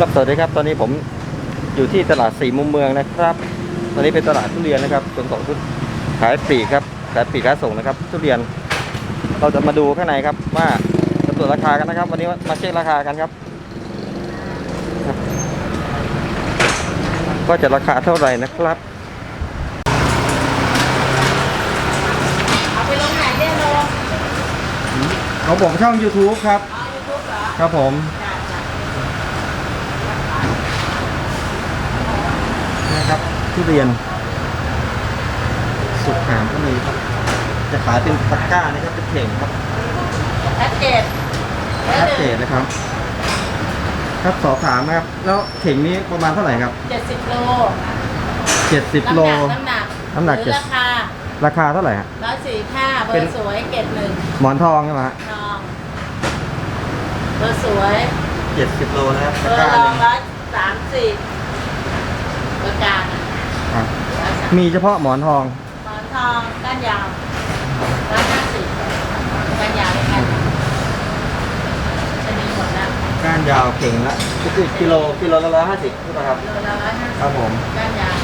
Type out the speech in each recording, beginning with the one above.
ครับสวัสดีครับตอนนี้ผมอยู่ที่ตลาดสี่มุมเมืองนะครับ ตอนนี้เป็นตลาดทุเรียนนะครับส่วนของทุขายปลีกครับขายปลีกขายส่งนะครับ ทุเรียน เราจะมาดูข้างในครับว่าจะตรวจราคากันนะครับ วันนี้มาเช็คราคากันครับครับว่าจะราคาเท่าไหร่นะครับเอาไปลงไหนเนี่ยลงของผมช่อง YouTube ครับอ๋อยูทูบเหรอครับผม จ้ะจ้ะ นะครับทุเรียน สุกหามก็มีครับ จะขายเป็นตะกร้านะครับเป็นเข่งครับชัดเจนชัดเจนนะครับ ครับสอบถามนะครับ แล้วเข่งนี้ประมาณเท่าไหร่ครับเจ็ดสิบโล70โล น้ำหนักน้ำหนักหรือเจ็ดราคา ราคาเท่าไหร่ฮะร้อยสี่ห้าเบอเป็นร์สวยเกรดหนึ่งหมอนทองใช่ไหมฮะทองเบอร์สวย70โลนะครับเบตะอร์กร้ารอหงนึ่งร้อยสามสิบ เบอร์กลางอะครับร้อยสามมีเฉพาะหมอนทอง หมอนทองก้านยาวร้อยห้าสิบก้านยาวเลยค่ะจะมีหมดแล้วก้านยาวเข่งละกิโลกิโลละร้อยห้าสิบใช่ไหมครับ โลละร้อยห้าคสิรับบผมก้านยาว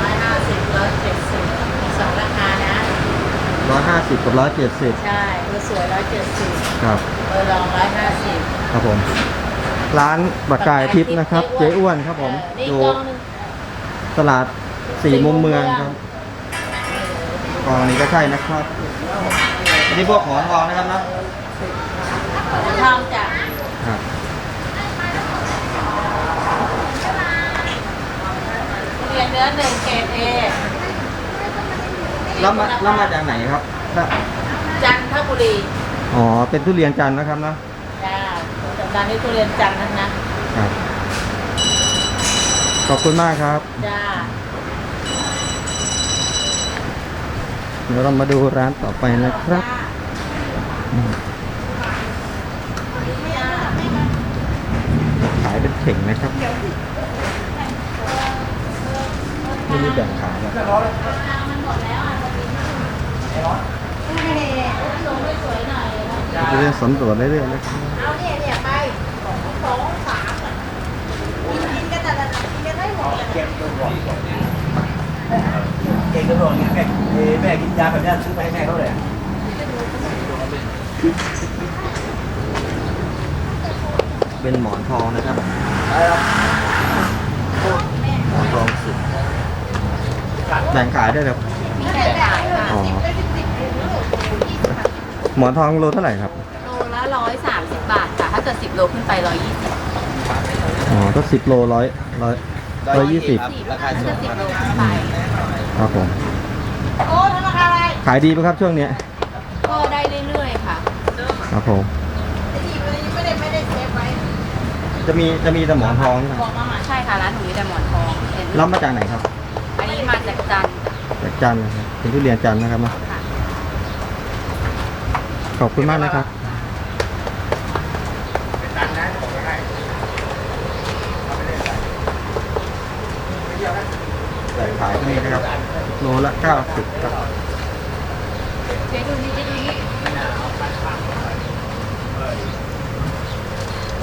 ร้อยห้าสิบร้อยเจ็ดสิบมีสองราคานะ ร้อยห้าสิบกับร้อยเจ็ดสิบใช่เบอร์สวยร้อยเจ็ดสิบครับ เบอร์รองร้อยห้าสิบ ครับผม ร้านบักกายทิพย์นะครับ เจ๊อ้วนครับผมนี่อยู่กล้องหนึงตลาดสี่มุมเมืองครับกองนี้ก็ใช่นะครับอันนี้พวกหมอนทองนะครับนะทองจากครับเรียนเนื้อหนึ่งเกรดเอแล้วมาแล้วมาจากไหนครับถ้าจันทบุรี อ๋อ เป็นทุเรียนจันทร์นะครับนะจ้าสัป ดาห์นี้ทุเรียนจันทร์ทั้งนั้นครับ ขอบคุณมากครับ จ้า เดี๋ยวเรามาดูร้านต่อไปนะครับอืมขายเป็นเข่งนะครับไม่มีแบ่งขายนะลงไม่สวยหน่อยนะจะเรียนสำรวจเรื่อยๆนะครับ เอาเนี่ยเนี่ยไป สองสามอะกินกินกันแต่ละกินกันได้หมดเลยเก่งก็บอกเนี่ยแม่เอ่อแม่กินยาแบบเนี้ยซื้อไปให้แม่เขาเลยอะเป็นหมอนทองนะครับไปครับหมอนทองสุดแบ่งขายได้วยครับมีแต่ขายค่ะอ๋อหมอนทองโลเท่าไหร่ครับ ถ้าเกิดสิบโลขึ้นไปร้อยยี่สิบอ๋อก็สิบโลร้อยร้อยร้อยยี่สิบราคาถ้าสูเกิดงสิบโลขึ้นไป ครับผมโอ้ทำราคาอะไรขายดีไหมครับช่วงเนี้ยก็ได้เรื่อยๆค่ะ ครับผมไม่ได้ไม่ได้เซฟไว้จะมีจะมีแต่หมอนทองใช่ไหมบอกมาใช่ค่ะร้านหนูมีแต่หมอนทองเห็นรับมาจากไหนครับอันนี้มาจากจันทร์จากจันทร์นะครับเป็นทุเรียนจันทร์นะครับนะค่ะ ขอบคุณมากนะครับ แต่ขายตรงนี้นะครับ โลละเก้าสิบครับเจ๊ดูนี่เจ๊ดูนี่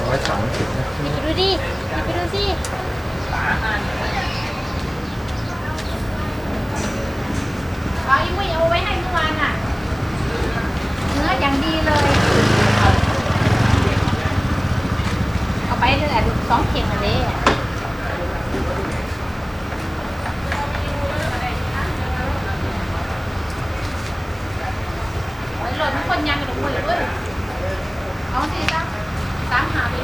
ร้อยสามสิบนะดูดิไปดูสิเอาอีมุ้ยเอาไว้ให้เมื่อวานอะ เนื้ออย่างดีเลย เอาไปเลยอะสองเข่งอันนี้โอ้ยหล่นทุก คนยังกระดูกมือเลยเอาสิจ้ะสามหาไป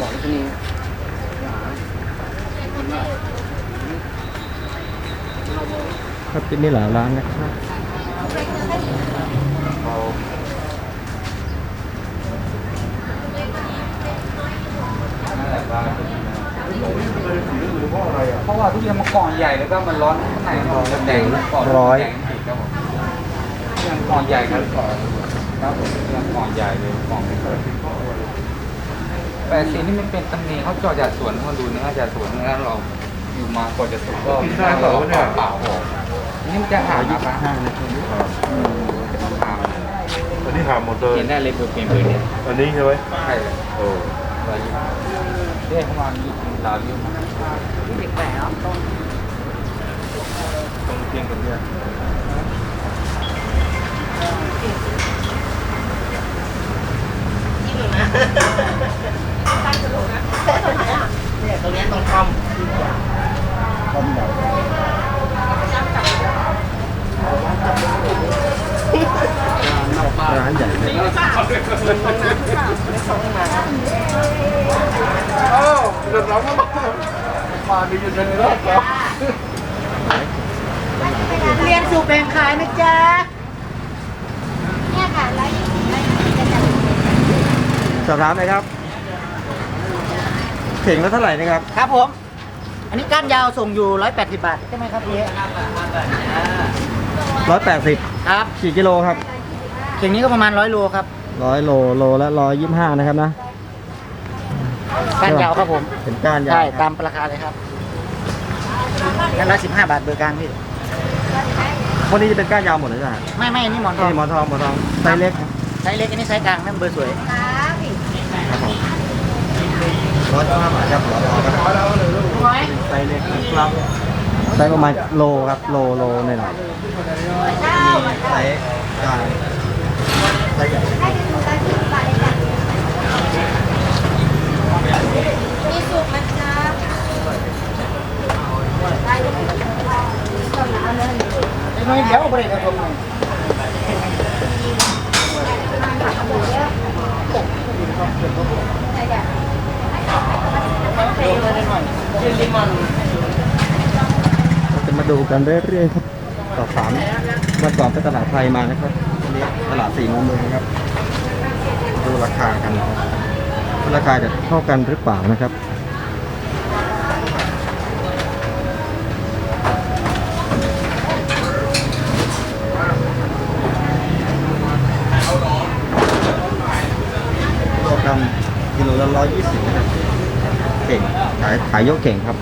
บอกที่นี่ครับที่นี่หลายร้านนะครับ ราะว่าทุเรียนมันกล่องใหญ่แล้วก็มันร้อนข้างในมันแดงก่อนร้อยแดงอีกครับผมทุเรียนกล่องใหญ่ครับก่อนครับผมทุเรียนกล่องใหญ่เลยกล่องไม่เคยแต่สิ่งที่มันเป็นตำหนิเขาเจาะจากสวนเขาดูเนื้อจากสวนเนื้อเราอยู่มากว่าจะสุกก็เปล่าเปล่าๆออกนี่มันจะหายี่นะสิบห้านะครับอืมจะมาหาอันนี้หาหมดเลยกินได้เลยเบอร์เป็นเบอร์เนี่ยอันนี้ใช่ไหมใช่เลยโอ้ ร้อยยี่สิบเรียกประมาณยี่สิบดาวยี่เด็กแหวนต้นตรงเพียงกันเนี่ยนี่ดูนะตั้งจะลงนะตรงไหนอะเนี่ยตรงนี้ตรงคอมคอมแบบร้านใหญ่เลยโอ้เดือดร้อนมากมาดีอยู่ในรอบครับเรียนสูบแบ่งขายนะจ๊ะ เนี่ยค่ะร้อยยี่สิบร้อยยี่สิบจะจัดสอบถามเลยครับเข่งละเท่าไหร่นะครับ ครับผม อันนี้ก้านยาวส่งอยู่ 180 บาทใช่ไหมครับพี่ร้อยแปดสิบครับ กี่กิโลครับเข่งนี้ก็ประมาณ 100 โลครับร้อยโล โลละร้อยยี่สิบห้านะครับนะ ก้านยาวครับผมเป็นก้านยาวใช่คตารับมราคาเลยครับกันละ15บาทเบอร์กลางพี่วันนี้จะเป็นก้านยาวหมดเลยใช่ไหมไม่ไม่อันนี้หมอนทองนี่หมอนทองหมอนทองไซส์เล็กไซส์เล็กอันนี้ไซส์กลางนั่นเบอร์สวยครับพี่ครับผมร้อยห้าบาทครับร้อยครับร้อยไซส์เล็กครับไซส์ประมาณโลครับโลโลหน่อยหน่อยเก้ามีไซส์กลางไซส์ใหญ่ ให้ดูร้อยยี่สิบบาทเลยจ้ะมีสุกนะจ๊ะได้เลยต้องเอาเลย ไอ้น้อยเดี๋ยวบริการผมหน่อย ใช่จ้ะ ดูมาหน่อยยืนลิมอน เราจะมาดู กันเรื่อยๆครับต่อสามวันก่อนไปตลาดไทยมานะครับวันนี้ตลาดสี่มุมเมืองครับ ดูราคากันนะครับราคาจะเท่ากันหรือเปล่านะครับกิโลละร้อยยี่สิบนะครับเก่งขายขายยกเก่งครับ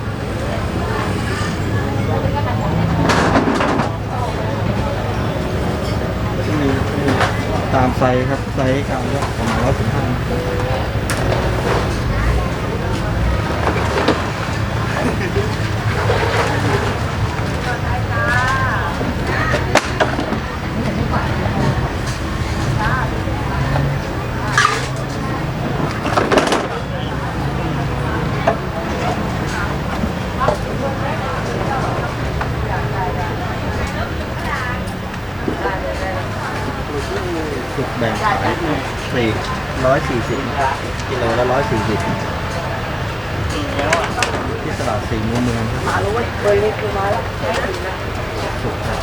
มีมีตาม ไซส์ครับไซส์กลางก็ประมาณร้อยสิบห้า สี่ร้อยสี่สิบกิโลละร้อยสี่สิบที่ตลาดสี่มุมเมืองครับมาแล้วเว้ยเบอร์เล็กคือมาแล้วสุกครั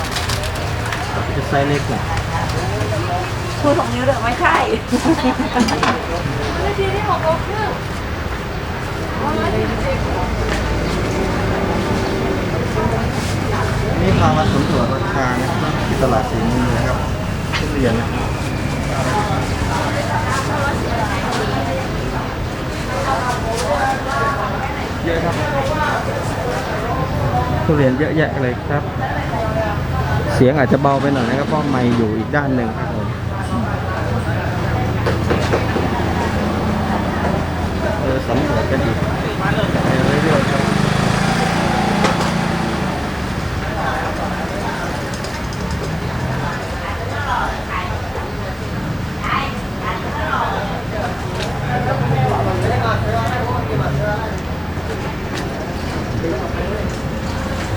บจะไซส์เล็กหน่อยชูสองนิ้วเด้อไม่ใช่นาทีที่หกโมงครึ่งนี่พามาสำรวจราคานะครับที่ตลาดสี่มุมเมืองครับทุเรียนนะครับเยอะครับ ทุเรียนเยอะแยะเลยครับ เสียงอาจจะเบาไปหน่อยนะครับเพราะไมค์อยู่อีกด้านหนึ่งครับผมเออสำรวจกันอีกไปเรื่อยๆครับ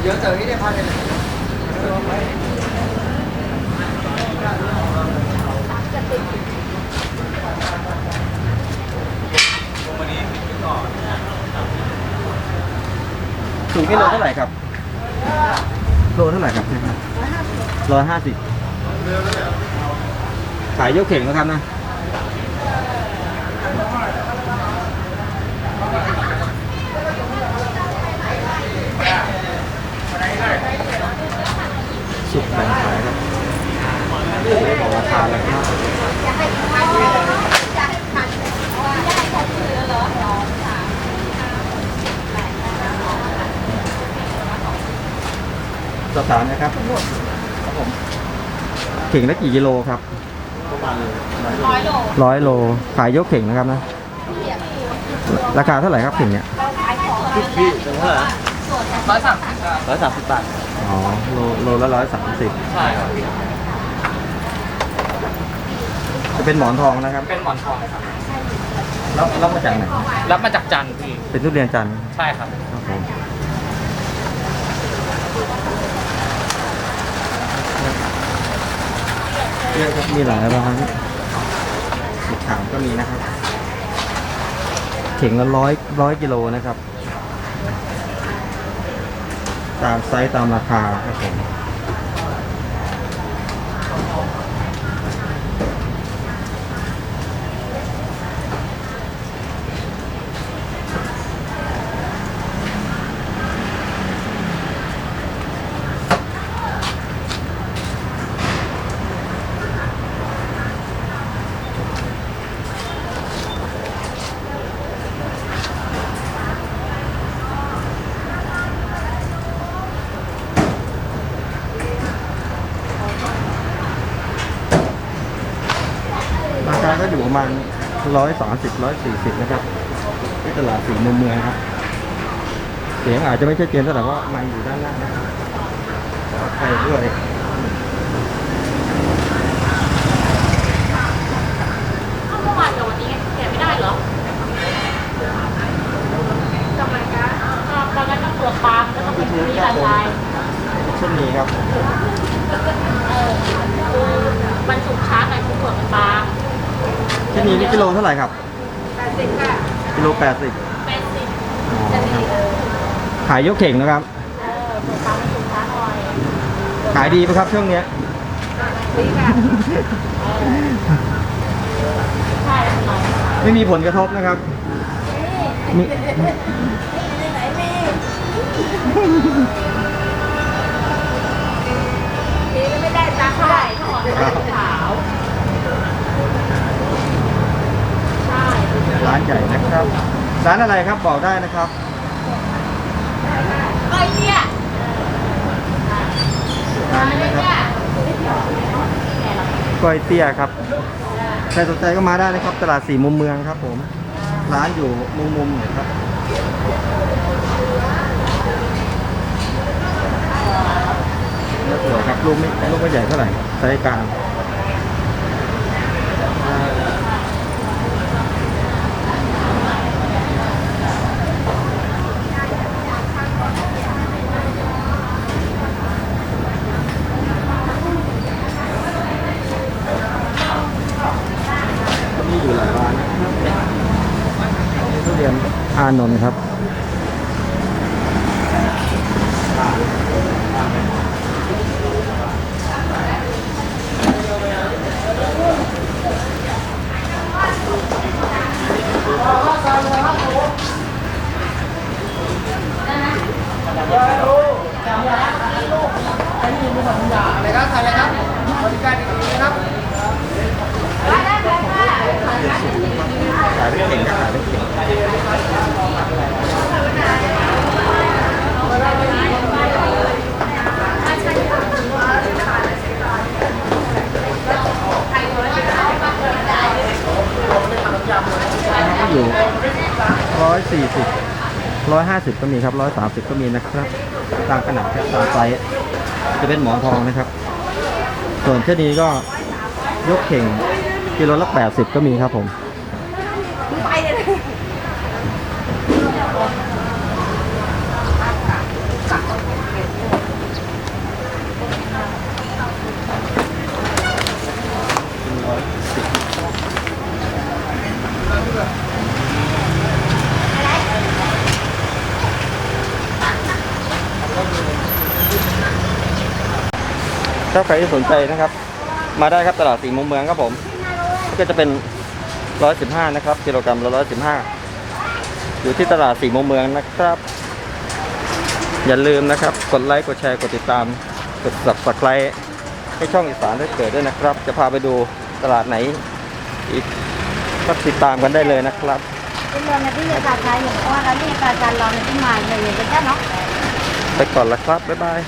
เดี๋ยวเจอที่ได้พันเลย สูงกิโลเท่าไหร่ครับ โลเท่าไหร่ครับร้อยห้าสิบขายยกเข่งนะครับนะสุกแบ่งขายครับไม่บอกราคาแล้วครับ จะให้พันจะให้พันเพราะว่าจะให้พันคือเหรอสองสาม สอบถามนะครับครับผมเข่งละกี่กิโลครับประมาณร้อยโลร้อยโลขายยกเข่งนะครับนะ ราคาเท่าไหร่ครับเข่งเนี้ยพี่พี่ถึงเท่าไหร่ร้อยสามสิบร้อยสามสิบบาทอ๋อโลโลละร้อยสามสิบใช่ครับจะเป็นหมอนทองนะครับ เป็นหมอนทองครับแล้วรับมาจากไหนรับมาจากจันทร์พี่เป็นทุเรียนจันทร์ใช่ครับครับผม เยอะครับ มีหลายร้านสีขาวก็มีนะครับเข่งละร้อยร้อยกิโลนะครับ ตามไซส์ตามราคาครับผม ประมาณร้อยสามสิบร้อยสี่สิบนะครับที่ตลาดสีมุมเมืองครับ เสียงอาจจะไม่ใช่เจนเท่าไหร่เพราะไมันอยู่ด้านล่างนะครับขอไปด้วยเอ้าเมื่อวานกับวันนี้แกะไม่ได้เหรอทำไมคะตอนนั้นต้องเปลือกปาล์มแล้วต้องเป็นทุเรียนลายเช่นนี้ครับเออคือมันสุกช้าไงคือเปลือกมันบาง เช่นนี้นี่กิโลเท่าไหร่ครับ แปดสิบค่ะกิโลแปดสิบแปดสิบจะดีเออขายยกเข่งนะครับ เออเปลือกปาล์มมันสุกช้าหน่อยขายดีไหมครับช่วงเนี้ยดีค่ะใช่หน่อยไม่มีผลกระทบนะครับมีานอะไรครับบอกได้นะครับเอ้ยเนี่ยร้านนี้นะครับก้อยเตี้ยครับ ใครสนใจก็มาได้นะครับ ตลาดสี่มุมเมืองครับผม ร้านอยู่มุมมุมๆหน่อยครับ แล้วสวยครับลูกไม่ลูกไม่ใหญ่เท่าไหร่ไซส์กลางมีอยู่หลายร้านนะครับนี่ทุเรียนอานนท์ครับ 150 ก็มีครับ 130 ก็มีนะครับตามขนาดตามไซส์จะเป็นหมอนทองนะครับ ส่วนเช่นนี้ก็ยกเข่งกิโลละ 80 ก็มีครับผม ถ้าใครที่สนใจนะครับ มาได้ครับตลาดสี่มุมเมืองครับผมก็จะเป็นร้อยสิบห้านะครับกิโลกรัมละร้อยสิบห้าอยู่ที่ตลาดสี่มุมเมืองนะครับ อย่าลืมนะครับ กดไลค์กดแชร์กดติดตามกด subscribe ให้ช่องอีสานได้เกิดด้วยนะครับ จะพาไปดูตลาดไหนอีกก็ติดตามกันได้เลยนะครับเป็นเรื่องที่จะการใไปก่อนละครับ บ๊ายบาย